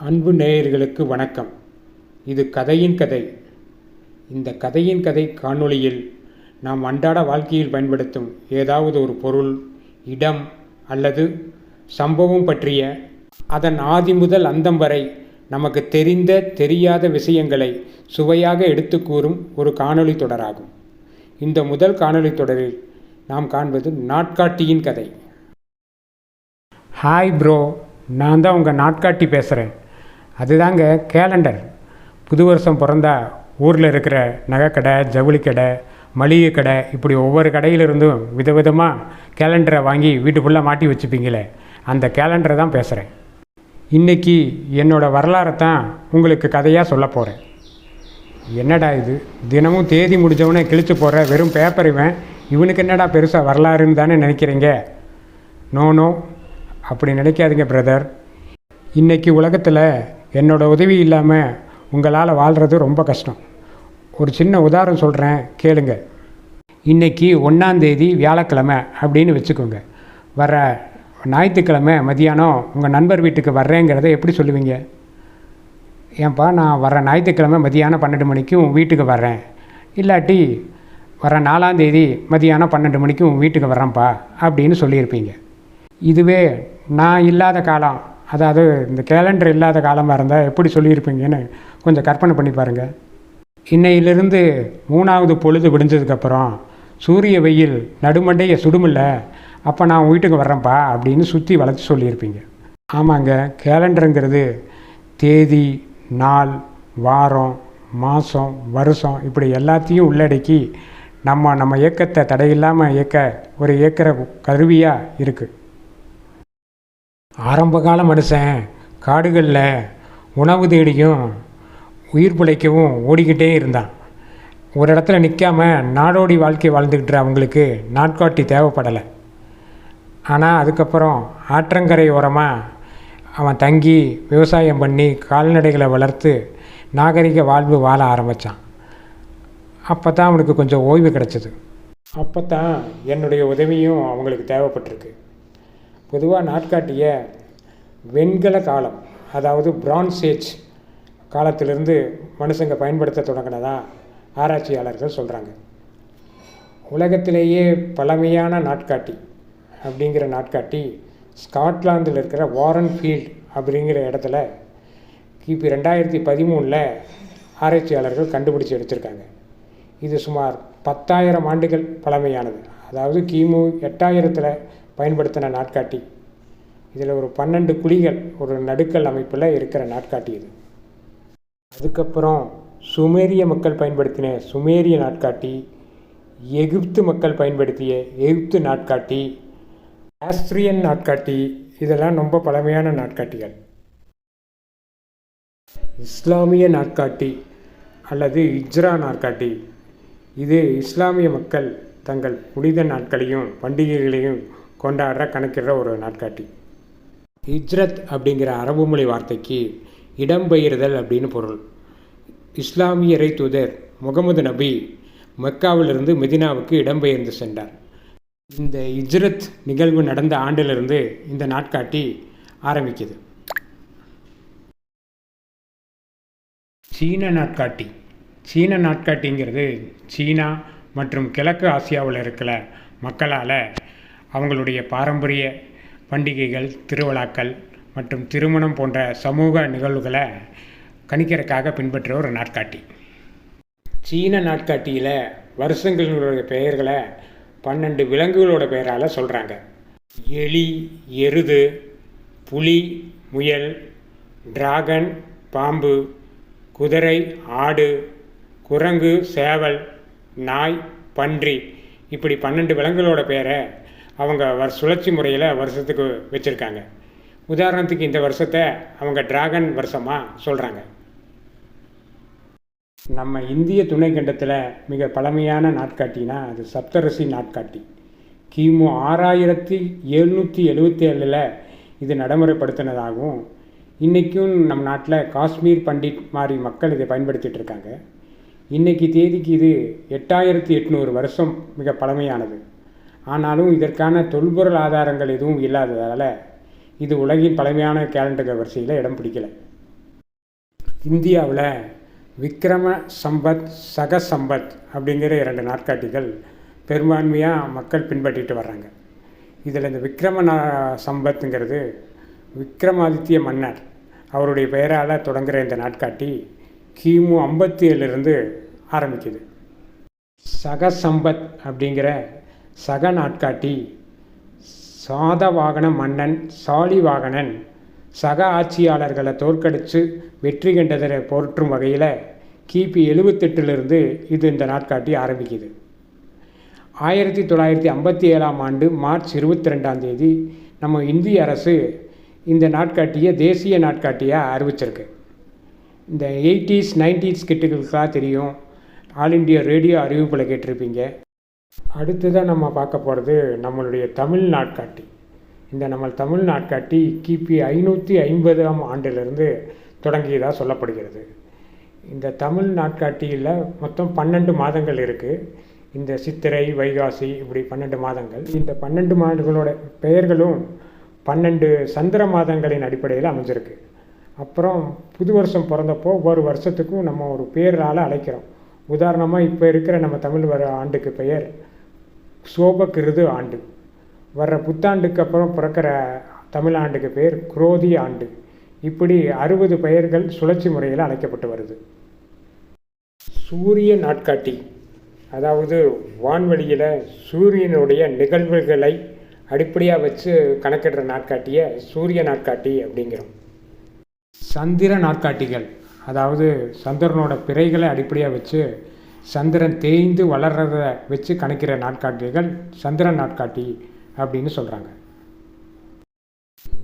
அன்பு நேயர்களுக்கு வணக்கம். இது கதையின் கதை. இந்த கதையின் கதை காணொளியில் நாம் அன்றாட வாழ்க்கையில் பயன்படுத்தும் ஏதாவது ஒரு பொருள் இடம் அல்லது சம்பவம் பற்றிய அதன் ஆதி முதல் அந்தம் வரை நமக்கு தெரிந்த தெரியாத விஷயங்களை சுவையாக எடுத்து கூறும் ஒரு காணொளி தொடராகும். இந்த முதல் காணொளி தொடரில் நாம் காண்பது நாட்காட்டியின் கதை. ஹாய் ப்ரோ நான் தான் உங்கள் நாட்காட்டி பேசுகிறேன் அதுதாங்க கேலண்டர். புது வருஷம் பிறந்தா ஊரில் இருக்கிற நகைக்கடை ஜவுளி கடை மளிகை கடை இப்படி ஒவ்வொரு கடையிலிருந்தும் விதவிதமாக கேலண்டரை வாங்கி வீட்டுக்குள்ளே மாட்டி வச்சுப்பீங்களே. அந்த கேலண்டரை தான் பேசுகிறேன் இன்றைக்கி என்னோடய வரலாறை தான் உங்களுக்கு கதையாக சொல்ல போகிறேன் என்னடா இது? தினமும் தேதி முடிஞ்சவனே கிழிச்சு போகிற வெறும் பேப்பர் இவன். இவனுக்கு என்னடா பெருசாக வரலாறுன்னு தானே நினைக்கிறீங்க? நோ நோ அப்படி நினைக்காதீங்க பிரதர் இன்றைக்கி உலகத்தில் என்னோடய உதவி இல்லாமல் உங்களால் வாழ்கிறது ரொம்ப கஷ்டம். ஒரு சின்ன உதாரணம் சொல்கிறேன் கேளுங்க. இன்றைக்கி ஒன்றாந்தேதி வியாழக்கிழமை அப்படின்னு வச்சுக்கோங்க. வர ஞாயிற்றுக்கிழமை மதியானம் உங்கள் நண்பர் வீட்டுக்கு வர்றேங்கிறத எப்படி சொல்லுவீங்க? ஏன்பா நான் வர ஞாயிற்றுக்கிழமை மதியானம் பன்னெண்டு மணிக்கு உன் வீட்டுக்கு வர்றேன். இல்லாட்டி வர நாலாந்தேதி மதியானம் பன்னெண்டு மணிக்கு உன் வீட்டுக்கு வர்றேன்ப்பா அப்படின்னு சொல்லியிருப்பீங்க. இதுவே நான் இல்லாத காலம். அதாவது இந்த கேலண்டர் இல்லாத காலமாக இருந்தால் எப்படி சொல்லியிருப்பீங்கன்னு கொஞ்சம் கற்பனை பண்ணி பாருங்கள் இன்னையிலிருந்து மூணாவது பொழுது விடிஞ்சதுக்கப்புறம் சூரிய வெயில் நடுமண்டையை சுடுமில்ல அப்போ நான் வீட்டுக்கு வர்றேன்ப்பா அப்படின்னு சுற்றி வளர்த்து சொல்லியிருப்பீங்க. ஆமாங்க கேலண்டருங்கிறது தேதி நாள் வாரம் மாதம் வருஷம் இப்படி எல்லாத்தையும் உள்ளடக்கி நம்ம நம்ம இயக்கத்தை தடையில்லாமல் இயக்க ஒரு இயக்கிற கருவியாக இருக்குது ஆரம்பகால மனுஷன் காடுகளில் உணவு தேடியும் உயிர் பிழைக்கவும் ஓடிக்கிட்டே இருந்தான். ஒரு இடத்துல நிற்காம நாடோடி வாழ்க்கை வாழ்ந்துக்கிட்டு அவங்களுக்கு நாட்காட்டி தேவைப்படலை. ஆனால் அதுக்கப்புறம் ஆற்றங்கரை ஓரமாக அவன் தங்கி விவசாயம் பண்ணி கால்நடைகளை வளர்த்து நாகரிக வாழ்வு வாழ ஆரம்பித்தான் அப்போ தான் அவனுக்கு கொஞ்சம் ஓய்வு கிடச்சிது. அப்போ தான் என்னுடைய உதவியும் அவங்களுக்கு தேவைப்பட்டிருக்கு. பொதுவாக நாட்காட்டியை வெண்கல காலம் அதாவது பிரான்ஸ் ஏஜ் காலத்திலிருந்து மனுஷங்க பயன்படுத்த தொடங்கினதா ஆராய்ச்சியாளர்கள் சொல்கிறாங்க உலகத்திலேயே பழமையான நாட்காட்டி அப்படிங்கிற நாட்காட்டி ஸ்காட்லாந்தில் இருக்கிற வாரன் ஃபீல்ட் அப்படிங்கிற இடத்துல கிபி ரெண்டாயிரத்தி பதிமூணில் ஆராய்ச்சியாளர்கள் கண்டுபிடிச்சி எடுத்திருக்காங்க. இது சுமார் பத்தாயிரம் ஆண்டுகள் பழமையானது. அதாவது கிமு எட்டாயிரத்தில் பயன்படுத்தின நாட்காட்டி. இதில் ஒரு பன்னெண்டு குழிகள் ஒரு நடுக்கல் அமைப்பில் இருக்கிற நாட்காட்டி இது. அதுக்கப்புறம் சுமேரிய மக்கள் பயன்படுத்தின சுமேரிய நாட்காட்டி எகிப்து மக்கள் பயன்படுத்திய எகிப்து நாட்காட்டி ஆஸ்திரியன் நாட்காட்டி இதெல்லாம் ரொம்ப பழமையான நாட்காட்டிகள். இஸ்லாமிய நாட்காட்டி அல்லது இஜ்ரா நாட்காட்டி. இது இஸ்லாமிய மக்கள் தங்கள் புனித நாட்களையும் பண்டிகைகளையும் கொண்டாடுற கணக்கிடுற ஒரு நாட்காட்டி. இஜ்ரத் அப்படிங்கிற அரபு மொழி வார்த்தைக்கு இடம்பெயர்தல் அப்படின்னு பொருள். இஸ்லாமிய இறை தூதர் முகமது நபி மெக்காவிலிருந்து மெதினாவுக்கு இடம்பெயர்ந்து சென்றார். இந்த இஜ்ரத் நிகழ்வு நடந்த ஆண்டிலிருந்து இந்த நாட்காட்டி ஆரம்பிக்குது. சீன நாட்காட்டி. சீன நாட்காட்டிங்கிறது சீனா மற்றும் கிழக்கு ஆசியாவில் இருக்கிற மக்களால் அவங்களுடைய பாரம்பரிய பண்டிகைகள் திருவிழாக்கள் மற்றும் திருமணம் போன்ற சமூக நிகழ்வுகளை கணிக்கிறதுக்காக பின்பற்ற ஒரு நாட்காட்டி. சீன நாட்காட்டியில் வருஷங்களுடைய பெயர்களை பன்னெண்டு விலங்குகளோட பெயரால் சொல்கிறாங்க எலி எருது புலி முயல் டிராகன் பாம்பு குதிரை ஆடு குரங்கு சேவல் நாய் பன்றி இப்படி பன்னெண்டு விலங்குகளோட பேரை அவங்க வர் சுழற்சி முறையில் வருஷத்துக்கு வச்சுருக்காங்க. உதாரணத்துக்கு இந்த வருஷத்தை அவங்க டிராகன் வருஷமாக சொல்கிறாங்க நம்ம இந்திய துணைக்கண்டத்தில் மிக பழமையான நாட்காட்டினா அது சப்தரசி நாட்காட்டி. கிமு ஆறாயிரத்தி எழுநூற்றி எழுபத்தி ஏழில் இது நடைமுறைப்படுத்தினதாகவும் இன்றைக்கும் நம் நாட்டில் காஷ்மீர் பண்டிட் மாதிரி மக்கள் இதை பயன்படுத்திகிட்டு இருக்காங்க. இன்றைக்கி தேதிக்கு இது எட்டாயிரத்தி எட்நூறு வருஷம் மிக பழமையானது. ஆனாலும் இதற்கான தொல்பொருள் ஆதாரங்கள் எதுவும் இல்லாததால் இது உலகின் பழமையான கேலண்டர் வரிசையில் இடம் பிடிக்கலை. இந்தியாவில் விக்ரம சம்பத் சக சம்பத் அப்படிங்கிற இரண்டு நாட்காட்டிகள் பெரும்பான்மையாக மக்கள் பின்பற்றிட்டு வர்றாங்க. இதில் இந்த விக்ரம சம்பத்துங்கிறது விக்ரமாதித்ய மன்னர் அவருடைய பெயரால் தொடங்குகிற இந்த நாட்காட்டி கிமு ஐம்பத்தி ஏழுலேருந்து ஆரம்பிக்குது. சக சம்பத் அப்படிங்கிற சக நாட்காட்டி சாதவாகன மன்னன் சாலிவாகனன் சக ஆட்சியாளர்களை தோற்கடித்து வெற்றி கண்டதை போற்றும் வகையில் கிபி எழுபத்தெட்டிலிருந்து இது இந்த நாட்காட்டி ஆரம்பிக்குது. ஆயிரத்தி தொள்ளாயிரத்தி ஐம்பத்தி ஏழாம் ஆண்டு மார்ச் இருபத்தி ரெண்டாம் தேதி நம்ம இந்திய அரசு இந்த நாட்காட்டியை தேசிய நாட்காட்டியாக அறிவிச்சிருக்கு. இந்த எயிட்டிஸ் நைன்டிஸ் கிட்டுகளுக்கெல்லாம் தெரியும். ஆல் இண்டியா ரேடியோ அறிவிப்பில் கேட்டிருப்பீங்க. அடுத்ததாக நம்ம பார்க்க போகிறது நம்மளுடைய தமிழ் நாட்காட்டி. இந்த நம்ம தமிழ் நாட்காட்டி கிபி ஐநூற்றி ஐம்பதாம் ஆண்டிலிருந்து தொடங்கியதாக சொல்லப்படுகிறது. இந்த தமிழ் நாட்காட்டியில் மொத்தம் பன்னெண்டு மாதங்கள் இருக்குது இந்த சித்திரை வைகாசி இப்படி பன்னெண்டு மாதங்கள். இந்த பன்னெண்டு மாதங்களோட பெயர்களும் பன்னெண்டு சந்திர மாதங்களின் அடிப்படையில் அமைஞ்சிருக்கு. அப்புறம் புது வருஷம் பிறந்தப்போ ஒவ்வொரு வருஷத்துக்கும் நம்ம ஒரு பேரால் அழைக்கிறோம். உதாரணமாக இப்போ இருக்கிற நம்ம தமிழ் வர ஆண்டுக்கு பெயர் சோபக்கிருது ஆண்டு. வர்ற புத்தாண்டுக்கு அப்புறம் பிறக்கிற தமிழ் ஆண்டுக்கு பெயர் குரோதி ஆண்டு. இப்படி அறுபது பெயர்கள் சுழற்சி முறையில் அழைக்கப்பட்டு வருது. சூரிய நாட்காட்டி. அதாவது வான்வெளியில் சூரியனுடைய நிகழ்வுகளை அடிப்படையாக வச்சு கணக்கிடுற நாட்காட்டியை சூரிய நாட்காட்டி அப்படிங்கிறோம். சந்திர நாட்காட்டிகள். அதாவது சந்திரனோட பிறைகளை அடிப்படையாக வச்சு சந்திரன் தேய்ந்து வளர்றத வச்சு கணக்கிற நாட்காட்டிகள் சந்திரன் நாட்காட்டி அப்படின்னு சொல்கிறாங்க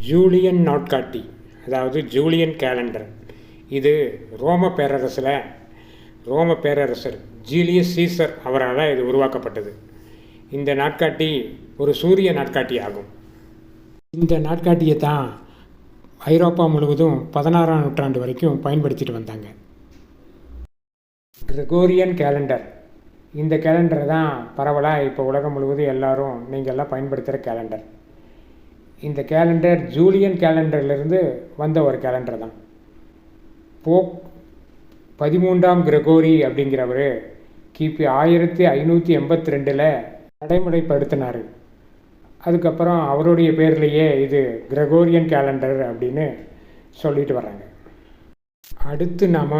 ஜூலியன் நாட்காட்டி அதாவது ஜூலியன் கேலண்டர் இது ரோம பேரரசில் ரோம பேரரசர் ஜூலியஸ் சீசர் அவரால் இது உருவாக்கப்பட்டது. இந்த நாட்காட்டி ஒரு சூரிய நாட்காட்டி ஆகும். இந்த நாட்காட்டியை தான் ஐரோப்பா முழுவதும் பதினாறாம் நூற்றாண்டு வரைக்கும் பயன்படுத்திட்டு வந்தாங்க. கிரகோரியன் கேலண்டர் இந்த கேலண்டரை தான் பரவலாக இப்போ உலகம் முழுவதும் எல்லாரும் நீங்கள் எல்லாம் பயன்படுத்துகிற கேலண்டர் இந்த கேலண்டர் ஜூலியன் கேலண்டர்லேருந்து வந்த ஒரு கேலண்டர் தான். போப் பதிமூன்றாம் கிரகோரி அப்படிங்கிறவர் கிபி ஆயிரத்தி ஐநூற்றி எண்பத்தி ரெண்டில் நடைமுறைப்படுத்தினார். அதுக்கப்புறம் அவருடைய பேர்லேயே இது கிரகோரியன் கேலண்டர் அப்படின்னு சொல்லிட்டு வராங்க அடுத்து நாம்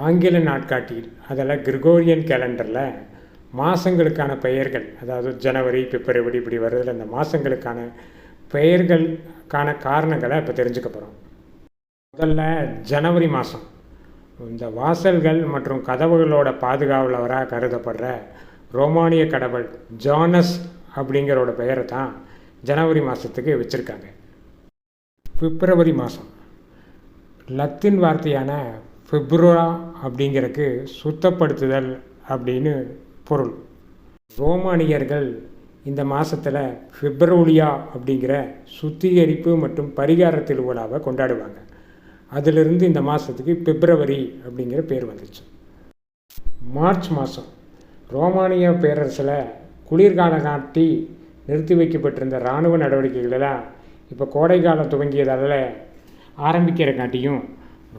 ஆங்கில நாட்காட்டியில் அதில் கிரிகோரியன் கேலண்டரில் மாதங்களுக்கான பெயர்கள் அதாவது ஜனவரி பிப்ரவரி இப்படி வர்றதில் இந்த மாதங்களுக்கான பெயர்களுக்கான காரணங்களை இப்போ தெரிஞ்சுக்க போகிறோம் முதல்ல ஜனவரி மாதம் இந்த வாசல்கள் மற்றும் கதவுகளோட பாதுகாவலவராக கருதப்படுற ரோமானிய கடவுள் ஜானஸ் அப்படிங்கிறோட பெயரை தான் ஜனவரி மாதத்துக்கு வச்சுருக்காங்க. பிப்ரவரி மாதம் லத்தீன் வார்த்தையான ஃபிப்ரா அப்படிங்கிறதுக்கு சுத்தப்படுத்துதல் அப்படின்னு பொருள். ரோமானியர்கள் இந்த மாதத்தில் பிப்ரவலியா அப்படிங்கிற சுத்திகரிப்பு மற்றும் பரிகார திருவிழாவை கொண்டாடுவாங்க. அதிலிருந்து இந்த மாதத்துக்கு பிப்ரவரி அப்படிங்கிற பேர் வந்துச்சு. மார்ச் மாதம் ரோமானிய பேரரசில் குளிர்கால காட்டி நிறுத்தி வைக்கப்பட்டிருந்த இராணுவ நடவடிக்கைகளெல்லாம் இப்போ கோடைக்காலம் துவங்கியதால் ஆரம்பிக்கிற காட்டியும்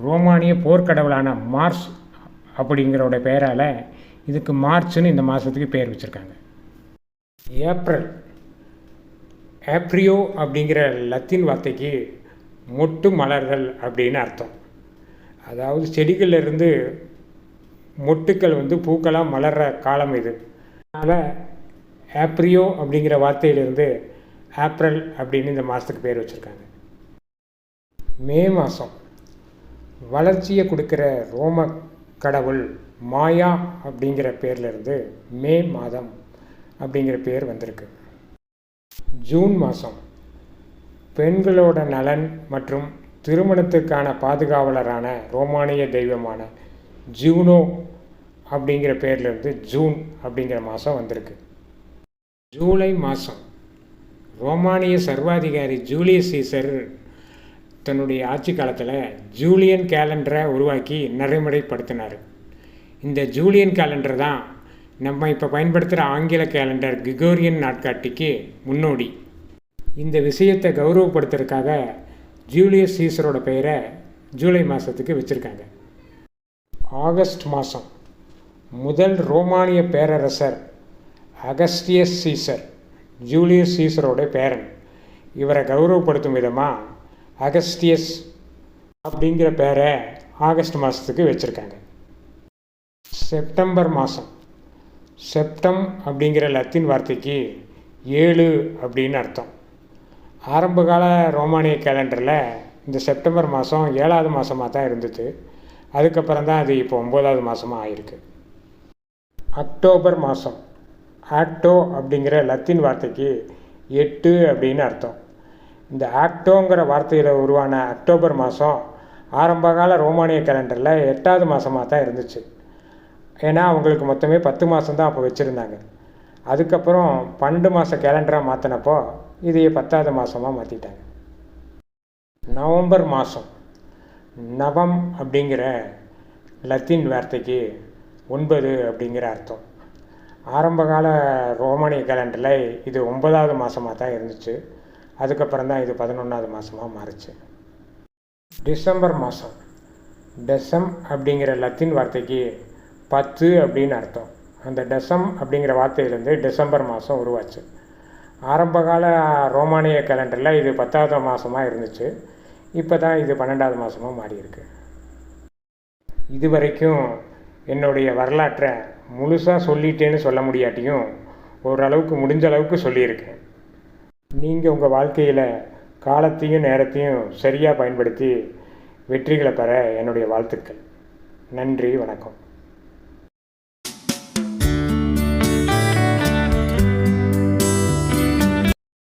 ரோமானிய போர்க்கடவுளான மார்ஸ் அப்படிங்கிறோட பெயரால் இதுக்கு மார்ச்னு இந்த மாதத்துக்கு பேர் வச்சுருக்காங்க. ஏப்ரல். ஏப்ரியோ அப்படிங்கிற லத்தீன் வார்த்தைக்கு மொட்டு மலர்கள் அப்படின்னு அர்த்தம். அதாவது செடிகளிலிருந்து மொட்டுக்கள் வந்து பூக்களாக மலர்ற காலம் இது. அதனால் ஆப்ரியோ அப்படிங்கிற வார்த்தையிலிருந்து ஏப்ரல் அப்படின்னு இந்த மாதத்துக்கு பேர் வச்சுருக்காங்க. மே மாதம் வளர்ச்சியை கொடுக்குற ரோம கடவுள் மாயா அப்படிங்கிற பேர்லேருந்து மே மாதம் அப்படிங்கிற பேர் வந்திருக்கு. ஜூன் மாதம் பெண்களோட நலன் மற்றும் திருமணத்துக்கான பாதுகாவலரான ரோமானிய தெய்வமான ஜூனோ அப்படிங்கிற பேர்லேருந்து ஜூன் அப்படிங்கிற மாதம் வந்திருக்கு. ஜூலை மாதம் ரோமானிய சர்வாதிகாரி ஜூலியஸ் சீசர் தன்னுடைய ஆட்சி காலத்தில் ஜூலியன் கேலண்டரை உருவாக்கி நடைமுறைப்படுத்தினார். இந்த ஜூலியன் கேலண்டர் தான் நம்ம இப்போ பயன்படுத்துகிற ஆங்கில கேலண்டர் கிகோரியன் நாட்காட்டிக்கு முன்னோடி. இந்த விஷயத்தை கௌரவப்படுத்துறதுக்காக ஜூலியஸ் சீசரோட பெயரை ஜூலை மாதத்துக்கு வச்சுருக்காங்க. ஆகஸ்ட் மாதம் முதல் ரோமானிய பேரரசர் அகஸ்டியஸ் சீசர் ஜூலியஸ் சீசரோட பேரன். இவரை கௌரவப்படுத்தும் விதமாக அகஸ்டியஸ் அப்படிங்கிற பேரை ஆகஸ்ட் மாதத்துக்கு வச்சுருக்காங்க. செப்டம்பர் மாதம் செப்டம் அப்படிங்கிற லத்தீன் வார்த்தைக்கு ஏழு அப்படின்னு அர்த்தம். ஆரம்பகால ரோமானிய கேலண்டரில் இந்த செப்டம்பர் மாதம் ஏழாவது மாதமாக தான் இருந்துச்சு. அதுக்கப்புறம் தான் அது இப்போ ஒம்போதாவது மாதமாக ஆயிருக்கு. அக்டோபர் மாதம் ஆக்டோ அப்படிங்கிற லத்தீன் வார்த்தைக்கு எட்டு அப்படின்னு அர்த்தம். இந்த ஆக்டோங்கிற வார்த்தையில் உருவான அக்டோபர் மாதம் ஆரம்பகால ரோமானிய கேலண்டரில் எட்டாவது மாதமாக தான் இருந்துச்சு. ஏன்னா அவங்களுக்கு மொத்தமே பத்து மாதம் தான் அப்போ வச்சுருந்தாங்க. அதுக்கப்புறம் பன்னெண்டு மாத கேலண்டராக மாற்றினப்போ இதையே பத்தாவது மாதமாக மாற்றிட்டாங்க நவம்பர் மாதம் நவம் அப்படிங்கிற லத்தீன் வார்த்தைக்கு ஒன்பது அப்படிங்கிற அர்த்தம். ஆரம்பகால ரோமானிய கேலண்டரில் இது ஒன்பதாவது மாதமாக தான் இருந்துச்சு. அதுக்கப்புறம் தான் இது பதினொன்றாவது மாதமாக மாறுச்சு. டிசம்பர் மாதம் டெசம் அப்படிங்கிற லத்தீன் வார்த்தைக்கு பத்து அப்படின்னு அர்த்தம். அந்த டெசம் அப்படிங்கிற வார்த்தையிலேருந்து டிசம்பர் மாதம் உருவாச்சு. ஆரம்பகால ரோமானிய கேலண்டரில் இது பத்தாவது மாதமாக இருந்துச்சு. இப்போ தான் இது பன்னெண்டாவது மாதமாக மாறி இருக்கு இது வரைக்கும் என்னுடைய வரலாற்றை முழுசாக சொல்லிட்டேன்னு சொல்ல முடியாட்டியும் ஓரளவுக்கு முடிஞ்ச அளவுக்கு சொல்லியிருக்கேன். நீங்கள் உங்கள் வாழ்க்கையில் காலத்தையும் நேரத்தையும் சரியாக பயன்படுத்தி வெற்றிகளை பெற என்னுடைய வாழ்த்துக்கள். நன்றி வணக்கம்.